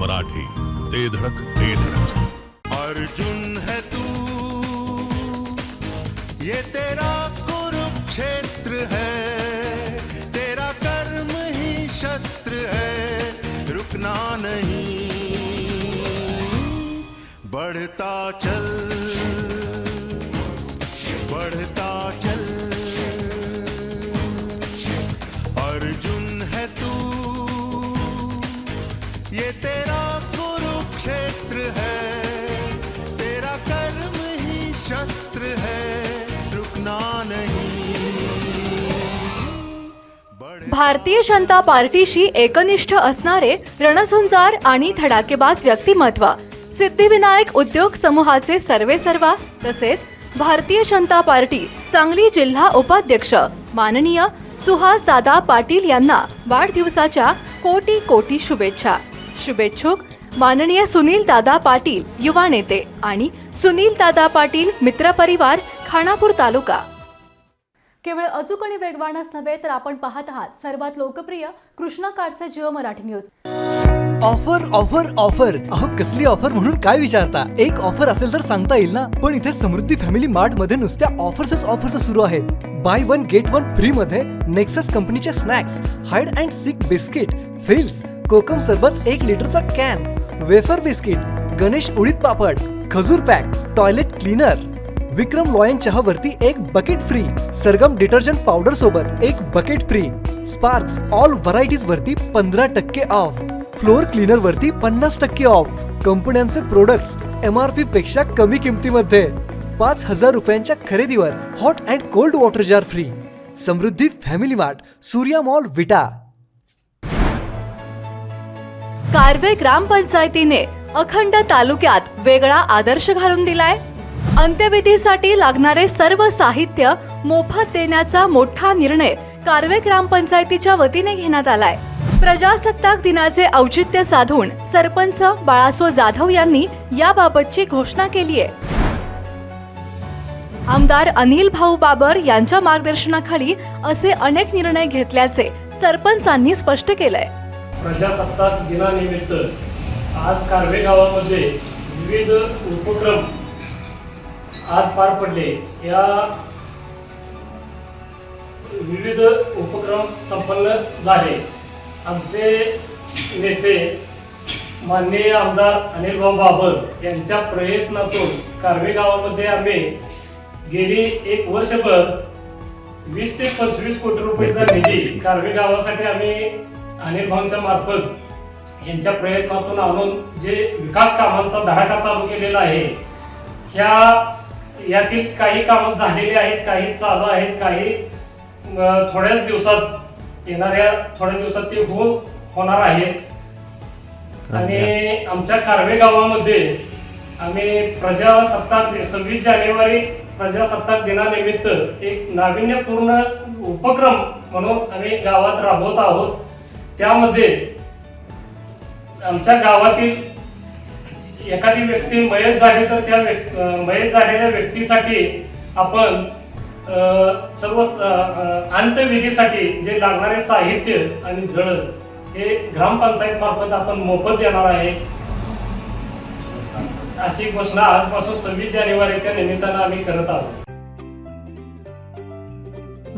मराठी, ते धडक ते धडक. अर्जुन है तू। ये तेरा कुरुक्षेत्र है। तेरा कर्म ही शस्त्र है। रुकना नहीं। बढ़ता चल। बढ़ता चल। अर्जुन शस्त्र है रुकना नहीं। भारतीय जनता पार्टीशी एकनिष्ठ असणारे रणझुंजार आणि धडाकेबाज व्यक्तिमत्व. सिद्धिविनायक उद्योग समूहाचे सर्वेसर्वा तसेच भारतीय जनता पार्टी सांगली जिल्हा उपाध्यक्ष माननीय सुहास दादा पाटील यांना वाढदिवसाच्या कोटी कोटी शुभेच्छा. शुभेच्छुक माननीय सुनील दादा पाटील युवा नेते आणि सुनील दादा पाटील मित्रपरिवार खानापूर तालुका. केवळ अचूक आणि वेगवानच नव्हे तर आपण पाहत आहात सर्वात लोकप्रिय कृष्णा काडचे Jio Marathi news. Offer offer offer. अहो कसली ऑफर म्हणून काय विचारता? एक ऑफर असेल तर सांगता येईल ना? पण इथे समृद्धी फॅमिली मार्टमध्ये नुसत्या ऑफर्सच ऑफर्स सुरू आहेत. Buy one get one free मध्ये नेक्सस कंपनीचे snacks hide and seek biscuit fills कोकम सरबत एक लिटरचा कॅन. वेफर बिस्किट गणेश उडीद पापड खजूर pack toilet cleaner. Vikram lion चहावरती एक bucket free Sargam detergent powder सोबत एक bucket free Sparks all varieties वरती पंधरा टक्के ऑफ फ्लोअर क्लीनर वरती पन्नास टक्के ऑफ कंपन्यांचे प्रोडक्ट्स एम आर पी पेक्षा कमी किमतीमध्ये. पाच हजार रुपयांच्या खरेदीवर hot and cold water jar free Samruddhi family mart Surya mall Vita. Karve ग्रामपंचायतीने अखंड तालुक्यात वेगळा आदर्श घालून दिलाय. अंत्यविधीसाठी लागणारे सर्व साहित्य मोफत देण्याचा मोठा निर्णय कारवे ग्रामपंचायतीच्या वतीने घेण्यात आलाय. प्रजासत्ताक दिनाचे औचित्य साधून सरपंच बाळासो जाधव यांनी याबाबतची घोषणा केली आहे. आमदार अनिल भाऊ बाबर यांच्या मार्गदर्शनाखाली असे अनेक निर्णय घेतल्याचे सरपंचांनी स्पष्ट केलंय. प्रजासत्ताक दिनानिमित्त आज कारवे गावामध्ये विविध उपक्रम आज पार पडले. या विविध उपक्रम संपन्न झाले. आमचे नेते माननीय आमदार अनिलभाऊ बाबर यांच्या प्रयत्नातून कारवे गावामध्ये आम्ही गेली एक वर्षभर वीस ते पंचवीस कोटी रुपयेचा निधी कारवे गावासाठी आम्ही अनिल भाऊंच्या मार्फत यांच्या प्रयत्नातून आणून जे विकास कामांचा धडाका चालू केलेला आहे ह्या यातील काही कामं झालेली आहेत काही चालू आहेत काही थोड्याच दिवसात येणाऱ्या थोड्या दिवसात ते हो होणार आहेत आणि आमच्या कारवे गावामध्ये आम्ही प्रजासत्ताक सव्वीस जानेवारी प्रजासत्ताक दिनानिमित्त एक नाविन्यपूर्ण उपक्रम म्हणून आम्ही गावात राबवत आहोत. त्यामध्ये आमच्या गावातील एखादी व्यक्ती मयत झाली तर त्या व्यक्- मयत झालेल्या व्यक्तीसाठी आपण अं, सर्व अंत्यविधीसाठी जे लागणारे साहित्य आणि जळ हे ग्रामपंचायत मार्फत आपण मोफत देणार आहे. अशी घोषणा आजपासून सव्वीस जानेवारीच्या निमित्तानं आम्ही करत आहोत.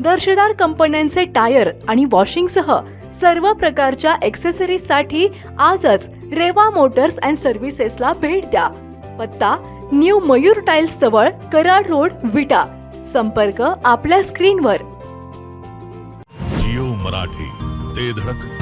दर्जेदार कंपन्यांचे टायर आणि वॉशिंगसह सर्व प्रकारच्या एक्सेसरीजसाठी आजच रेवा मोटर्स अँड सर्व्हिसेसला भेट द्या. पत्ता न्यू मयूर टाइल्स जवळ कराड रोड विटा. संपर्क आपल्या स्क्रीनवर. जिओ मराठी ते धडक.